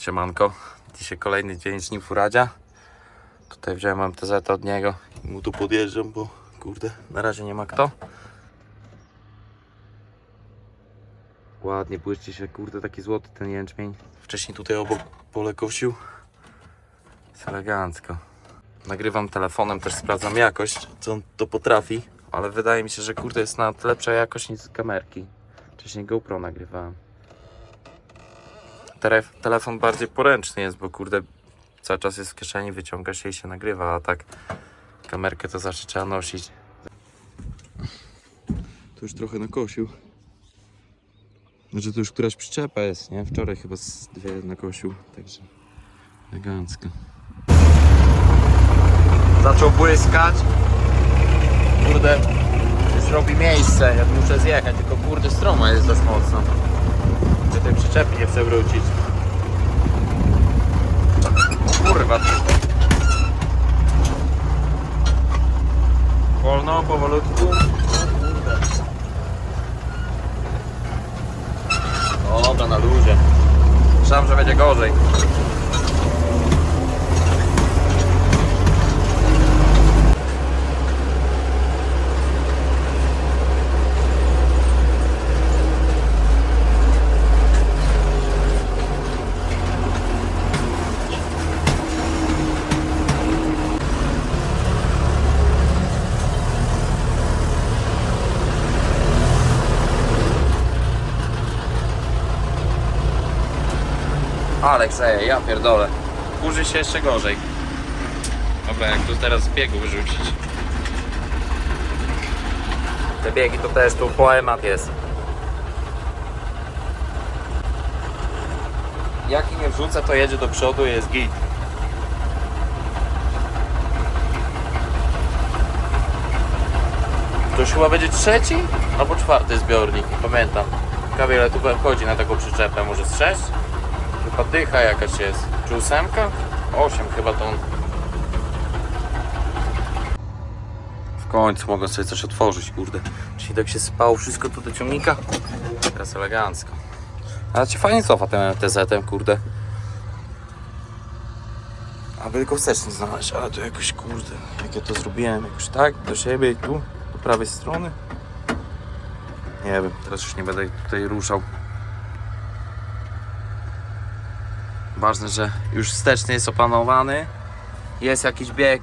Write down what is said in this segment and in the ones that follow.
Siemanko, dzisiaj kolejny dzień z nim Furadzia. Tutaj wziąłem MTZ od niego i mu tu podjeżdżam, bo kurde, na razie nie ma kto. Ładnie błyszczy się, kurde, taki złoty ten jęczmień. Wcześniej tutaj obok pole kosił. Jest elegancko. Nagrywam telefonem, też sprawdzam jakość, co on to potrafi. Ale wydaje mi się, że kurde jest nawet lepsza jakość niż z kamerki. Wcześniej GoPro nagrywałem. Telef- telefon bardziej poręczny jest, bo kurde cały czas jest w kieszeni, wyciąga się i się nagrywa, a tak kamerkę to zawsze trzeba nosić. Tu już trochę nakosił. Znaczy to już któraś przyczepa jest, nie? Wczoraj chyba z dwie nakosił, także elegancko. Zaczął błyskać. Kurde, już robi miejsce, jak muszę zjechać, tylko kurde stroma jest dość mocno. Czy tej przyczepy nie chcę wrócić. Kurwa. Wolno, powolutku. Dobra, na luzie. Myślałem, że będzie gorzej. Aleks, ej, ja pierdolę. Kurzy się jeszcze gorzej. Dobra, jak tu teraz z biegu wyrzucić. Te biegi to też tu poemat jest. Jaki nie wrzucę, to jedzie do przodu i jest git. To już chyba będzie trzeci albo czwarty zbiornik, nie pamiętam. Ciekawe ile tu chodzi na taką przyczepę, może z sześć? Chyba dycha jakaś jest. Czy ósemka? Osiem chyba to on. W końcu mogę sobie coś otworzyć, kurde. Czyli tak się spało wszystko tu do ciągnika. Teraz elegancko. Ale ci fajnie cofa ten TZ-em, kurde. Aby tylko wsteczny znaleźć, ale to jakoś, kurde, jak ja to zrobiłem, jakoś tak, do siebie i tu, do prawej strony. Nie wiem, teraz już nie będę tutaj ruszał. Ważne, że już wsteczny jest opanowany. Jest jakiś bieg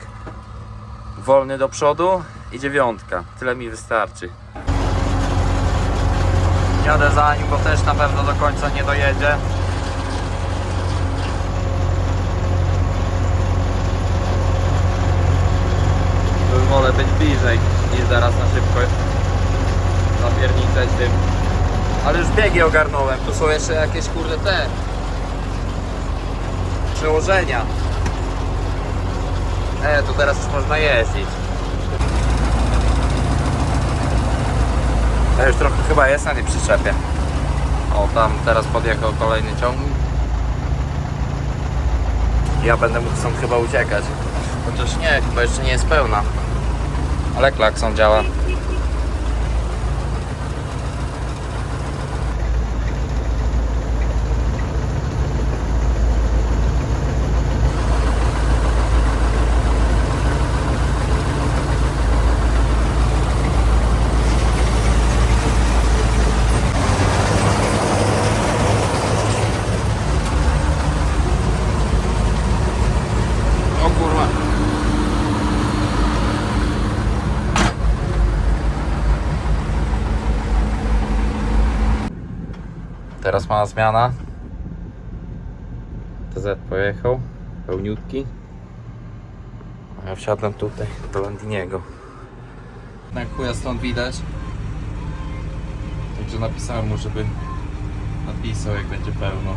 wolny do przodu i dziewiątka. Tyle mi wystarczy. Jadę za nim, bo też na pewno do końca nie dojedzie. Wolę być bliżej niż zaraz na szybko zapierniczać tym. Ale już biegi ogarnąłem. Tu są jeszcze jakieś kurde te przełożenia. E, to teraz już można jeździć. Ja już trochę chyba jest na tej przyczepie. O, tam teraz podjechał kolejny ciągnik. Ja będę mógł stąd chyba uciekać. Chociaż nie, chyba jeszcze nie jest pełna. Ale klakson działa. O kurwa. Teraz ma zmiana. TZ pojechał, pełniutki. A ja wsiadłem tutaj do Landiniego. Jak chuja stąd widać. Także napisałem mu, żeby napisał jak będzie pełno.